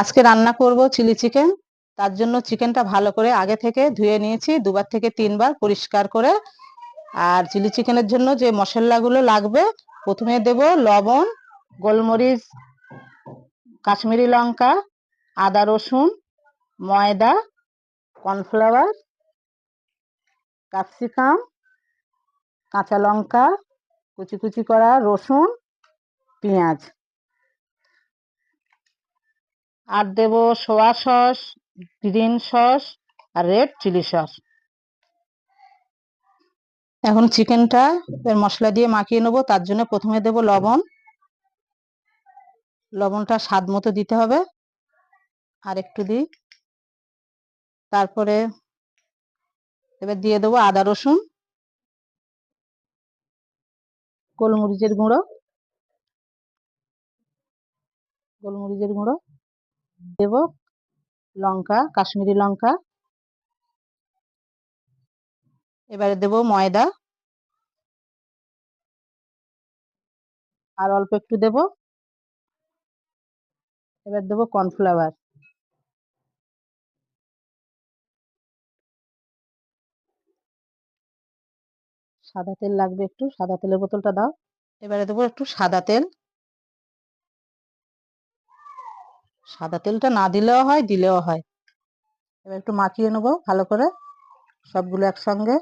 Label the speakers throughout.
Speaker 1: আজকে রান্না করব চিলি চিকেন। তার জন্য চিকেনটা ভালো করে আগে থেকে ধুয়ে নিয়েছি, দুবার থেকে তিনবার পরিষ্কার করে। আর চিলি চিকেনের জন্য যে মশলাগুলো লাগবে, প্রথমে দেব লবণ, গোলমরিচ, কাশ্মীরি লঙ্কা, আদা রসুন, ময়দা, কর্নফ্লাওয়ার, ক্যাপসিকাম, কাঁচা লঙ্কা, কুচি কুচি করা রসুন, পেঁয়াজ। আর দেব সোয়া সস, গ্রিন সস আর রেড চিলি সস। এখন চিকেনটা এর মশলা দিয়ে মাখিয়ে নেব, তার জন্য প্রথমে দেব লবণ। লবণটা স্বাদ মতো দিতে হবে। আর একটু দিই। তারপরে এবার দিয়ে দেবো আদা, রসুন, গোলমরিচের গুঁড়ো। গোলমরিচের গুঁড়ো। দেব, লঙ্কা, কাশ্মীরি লঙ্কা। এবারে দেব ময়দা। আর অল্প একটু দেব। এবার দেব কর্নফ্লাওয়ার। সাদা তেল লাগবে একটু, সাদা তেলের বোতলটা দাও। এবারে দেবো একটু সাদা তেল। সাদা তেলটা না দিলেও হয় দিলেও হয়। এবার একটু মাখিয়ে নেব ভালো করে, সবগুলো একসঙ্গে।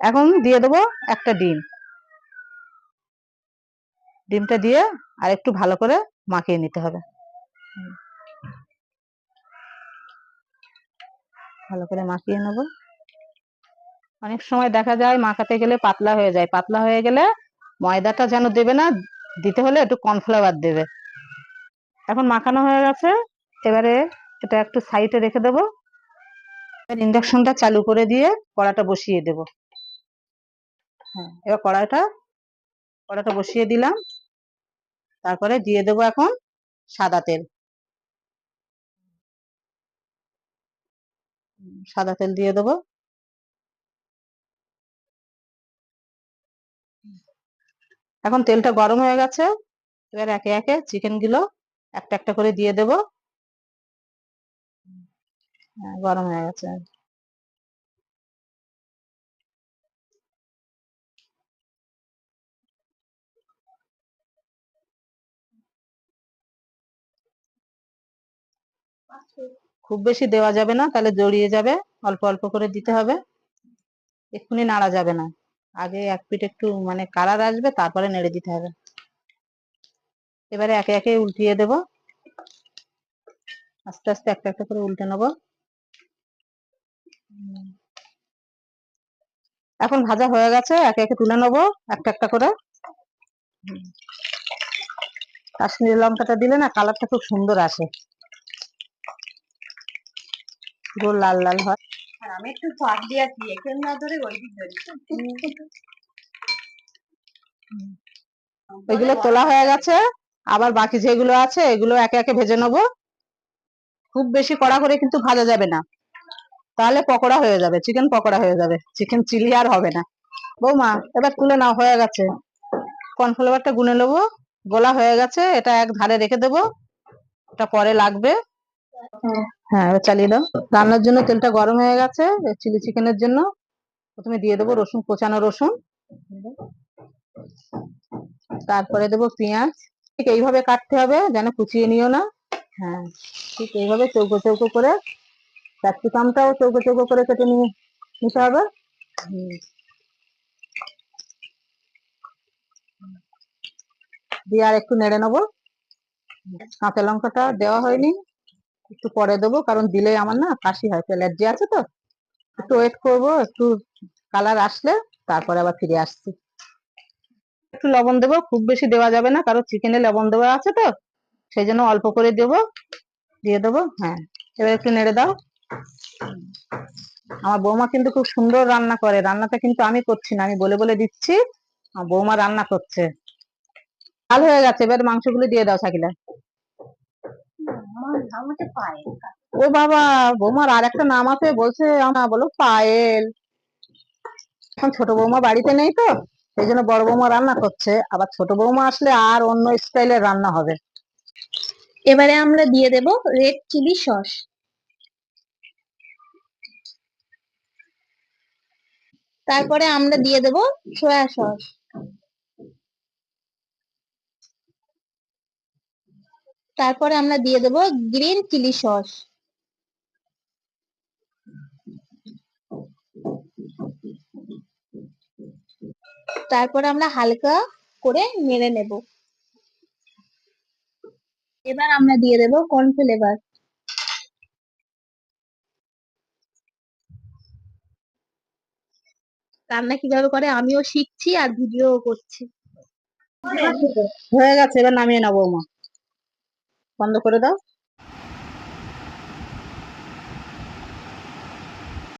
Speaker 1: এখন দিয়ে দেবো একটা ডিম। ডিমটা দিয়ে আর একটু ভালো করে মাখিয়ে নিতে হবে। ভালো করে মাখিয়ে নেব। অনেক সময় দেখা যায় মাখাতে গেলে পাতলা হয়ে যায়। পাতলা হয়ে গেলে ময়দাটা যেন দেবে না, দিতে হলে একটু কর্নফ্লাওয়ার দেবে। এখন মাখানো হয়ে গেছে, এবারে এটা একটু সাইডে রেখে দেবো। ইন্ডাকশনটা চালু করে দিয়ে কড়াটা বসিয়ে দেব। হ্যাঁ এবার কড়াটা কড়াটা বসিয়ে দিলাম। তারপরে দিয়ে দেবো এখন সাদা তেল। সাদা তেল দিয়ে দেবো। এখন তেলটা গরম হয়ে গেছে। এবার একে একে চিকেনগুলো একটা একটা করে দিয়ে দেবো। হ্যাঁ, গরম হয়ে গেছে। খুব বেশি দেওয়া যাবে না তাহলে জড়িয়ে যাবে। অল্প অল্প করে দিতে হবে। এক্ষুনি নাড়া যাবে না। আগে এক পিঠ একটু মানে কালার আসবে, তারপরে নেড়ে দিতে হবে। এবারে একে একে উল্টিয়ে দেব। আস্তে আস্তে একটা একটা করে উল্টে নেব। এখন ভাজা হয়ে গেছে, একে একে তুলে নেব একটা একটা করে। কাশ্মীরি লঙ্কাটা দিলে না কালারটা খুব সুন্দর আসে। গোল লাল লাল হয়।
Speaker 2: আর আমি একটু এখানে না ধরে ধরি।
Speaker 1: ওইগুলো তোলা হয়ে গেছে, আবার বাকি যেগুলো আছে, এগুলো একে একে ভেজে নেব। খুব বেশি কড়া করে কিন্তু ভাজা যাবে না। তাহলে পকোড়া হয়ে যাবে, চিকেন পকোড়া হয়ে যাবে। চিকেন চিলি আর হবে না। বৌমা, এবার তুলে নাও, হয়ে গেছে। কর্নফ্লাওয়ারটা গুনে নেব। গোলা হয়ে গেছে, এটা এক ধারে রেখে দেবো। এটা পরে লাগবে। হ্যাঁ চালিয়ে দাও। রান্নার জন্য তেলটা গরম হয়ে গেছে, চিলি চিকেনের জন্য। প্রথমে দিয়ে দেবো রসুন, কোচানো রসুন। তারপরে দেবো পেঁয়াজ। ঠিক এইভাবে কাটতে হবে, যেন কুচিয়ে নিও না। হ্যাঁ ঠিক এইভাবে চৌকো চৌকো করে ক্যাপসিকামটাও চৌকো চৌকো করে কেটে নিয়ে নিতে হবে। দিয়ে আর একটু নেড়ে নেব। কাঁচা লঙ্কাটা দেওয়া হয়নি। একটু পরে দেবো, কারণ দিলে আমার না কাশি হয় অ্যালার্জি আছে তো। একটু ওয়েট করব, একটু কালার আসলে তারপরে আবার ফিরে আসছি। একটু লবণ দেবো, খুব বেশি দেওয়া যাবে না, কারণ চিকেনে লবণ দেওয়া আছে তো, সেই জন্য অল্প করে দেবো, দিয়ে দেবো হ্যাঁ। এবার একটু নেড়ে দাও। আমার বৌমা কিন্তু খুব সুন্দর রান্না করে, রান্নাটা কিন্তু আমি করছি না, আমি বলে বলে দিচ্ছি বৌমা রান্না করছে। ভালো হয়ে গেছে, এবার মাংসগুলো দিয়ে দাও, সাকিলা। ও বাবা বৌমার আর একটা নাম আছে বলছে আমার বলো পায়েল। এখন ছোট বৌমা বাড়িতে নেই তো সেই জন্য বড় বৌমা রান্না করছে। আবার ছোট বৌমা আসলে আর অন্য স্টাইলের রান্না হবে।
Speaker 3: এবারে আমরা দিয়ে দেব রেড চিলি সস তারপরে আমরা দিয়ে দেব সয়া সস তারপরে আমরা দিয়ে দেব গ্রিন চিলি সস। তারপরে আমরা হালকা করে নেড়ে নেব। এবার আমরা দিয়ে দেব কর্নফ্লেভার। রান্না কীভাবে করে আমিও শিখছি আর ভিডিও করছি।
Speaker 1: হয়ে গেছে, এবার নামিয়ে নেব বৌমা বন্ধ করে দাও।